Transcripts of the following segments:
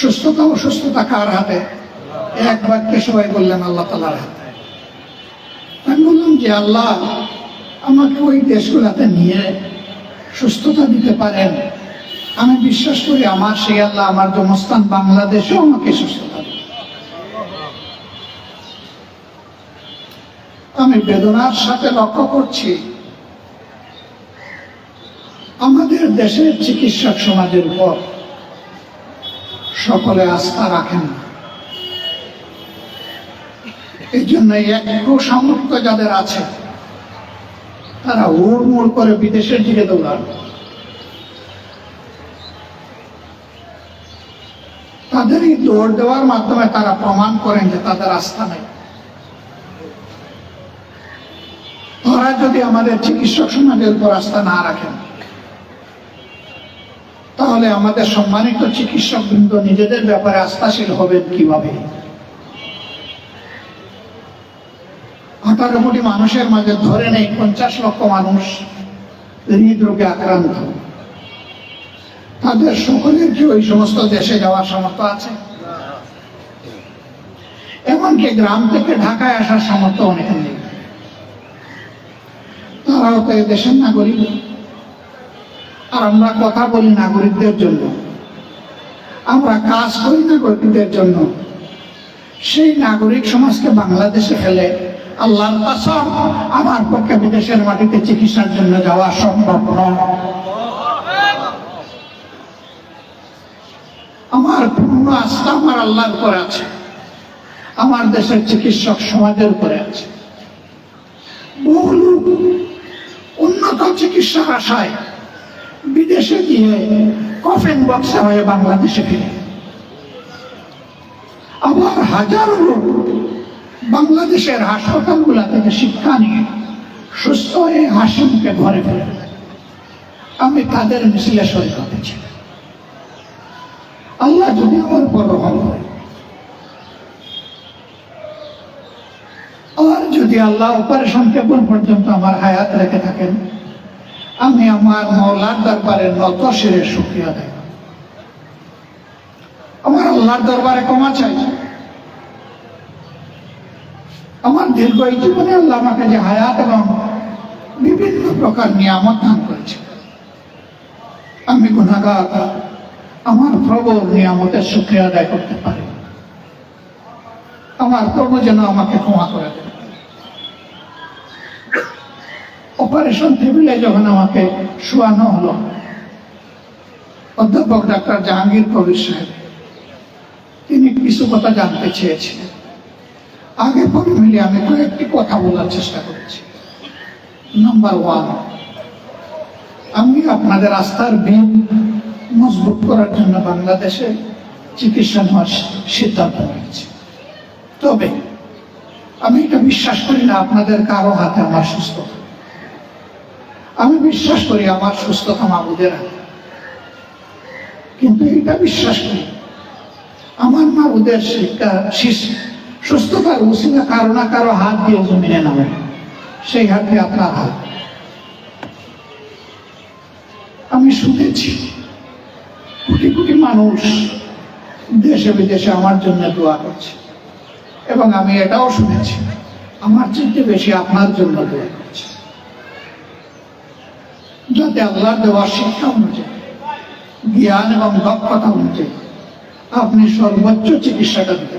সুস্থতা অসুস্থতা কার হাতে? এক বাক্যে সবাই বললেন, আল্লাহ তালার হাতে। আমি বললাম যে, আল্লাহ, আমাকে ওই দেশগুলোতে নিয়ে সুস্থতা দিতে পারেন। আমি বিশ্বাস করি আমার সেই আল্লাহ আমার জন্মস্থান বাংলাদেশেও আমাকে সুস্থতা আমি বেদনার সাথে লক্ষ্য করছি, আমাদের দেশের চিকিৎসক সমাজের উপর সকলে আস্থা রাখেন। এই জন্য একটু সামর্থ্য যাদের আছে, তারা উড়মুড় করে বিদেশের দিকে দৌড়ান। তাদের এই দৌড় দেওয়ার মাধ্যমে তারা প্রমাণ করেন যে তাদের আস্থা নেই। তারা যদি আমাদের চিকিৎসক সমাজের উপর আস্থা না রাখেন তাহলে আমাদের সম্মানিত চিকিৎসক বৃন্দ নিজেদের ব্যাপারে আস্থাশীল হবেন কীভাবে? আঠারো কোটি মানুষের মাঝে ধরে নেই পঞ্চাশ লক্ষ মানুষ হৃদরোগে আক্রান্ত। তাদের সকলের কি ওই সমস্ত দেশে যাওয়ার সামর্থ্য আছে? এমনকি গ্রাম থেকে ঢাকায় আসার সামর্থ্য অনেক নেই। তারাও তো দেশের নাগরিক। আর আমরা কথা বলি নাগরিকদের জন্য। আমরা কাজ করি নাগরিকদের জন্য। সেই নাগরিক সমাজকে বাংলাদেশে ফেলে আল্লাহর কসম, আমার পক্ষে বিদেশের মাটিতে চিকিৎসার জন্য যাওয়া সম্ভব নয়। আমার পূর্ণ আস্থা আমার আল্লাহর উপরে আছে। আমার দেশের চিকিৎসক সমাজের উপরে আছে। বহু লোক উন্নত চিকিৎসার আশায় বিদেশে গিয়ে কফেন বক্সা হয়ে বাংলাদেশে ফিরে। আবার হাজারো লোক বাংলাদেশের হাসপাতালগুলা থেকে শিক্ষা নিয়ে সুস্থ হয়ে হাসি মুখে ঘরে ফিরে। আমি তাদের শরীর হতেছি আল্লাহ যদি আমার উপর রহম করে, আর যদি আল্লাহ অপারেশন কেবল পর্যন্ত আমার হায়াত রেখে থাকেন আমি আমার মৌলার দরবারে নত সেরে সুক্রিয়া দেয় আমার আল্লাহর দরবারে ক্ষমা চাই। আমার দীর্ঘ এই জীবনে আল্লাহ আমাকে যে হায়াত এবং বিভিন্ন প্রকার নিয়ামত দান করেছে। আমি গুণাগার আমার প্রভু নিয়ামতের সুক্রিয়া আদায় করতে পারি। আমার প্রভু যেন আমাকে ক্ষমা করে দেন। অপারেশন টেবিলে যখন আমাকে শোয়ানো হলো, অধ্যাপক ডাক্তার জাহাঙ্গীর কবির সাহেব, তিনি কিছু কথা জানতে চেয়েছিলেন। আগে পরে মিলে আমি কয়েকটি কথা বলার চেষ্টা করেছি। নাম্বার ওয়ান আমি আপনাদের আস্থার ভিত মজবুত করার জন্য বাংলাদেশে চিকিৎসা নেওয়ার সিদ্ধান্ত নিয়েছি। তবে, আমি এটা বিশ্বাস করি না আপনাদের কারও হাতে আমার সুস্থতা। আমি বিশ্বাস করি আমার সুস্থতা মাবুদের কিন্তু এটা বিশ্বাস করি। আমার মাবুদের শিক্ষা সুস্থতার উচিত কারও না কারও হাত দিয়ে জমিনে নামে। সেই হাতে আপনার হাত। আমি শুনেছি, কোটি কোটি মানুষ দেশে বিদেশে আমার জন্য দোয়া করছে। এবং আমি এটাও শুনেছি, আমার চেয়ে বেশি আপনার জন্য দোয়া করছে। যাতে আল্লাহর দেওয়ার শিক্ষা অনুযায়ী, জ্ঞান এবং দক্ষতা অনুযায়ী আপনি সর্বোচ্চ চিকিৎসাটা দিতে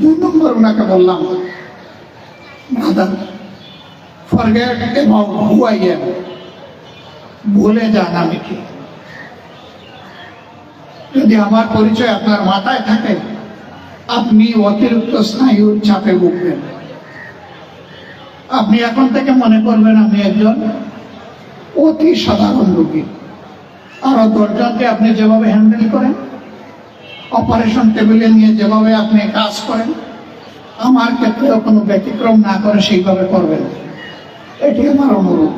দুই নম্বর ওনাকে বললাম ব্রাদার ফরগেট এবং হু আই ভুলে যান আমি কি? যদি আমার পরিচয় আপনার মাথায় থাকে, আপনি অতিরিক্ত স্নায়ুর চাপে ভুগবেন। আপনি এখন থেকে মনে করবেন আমি একজন অতি সাধারণ রোগী। আরও দশজনকে আপনি যেভাবে হ্যান্ডেল করেন, অপারেশন টেবিলে নিয়ে যেভাবে আপনি কাজ করেন, আমার ক্ষেত্রেও কোনো ব্যতিক্রম না করে সেইভাবে করবেন। এটি আমার অনুরোধ।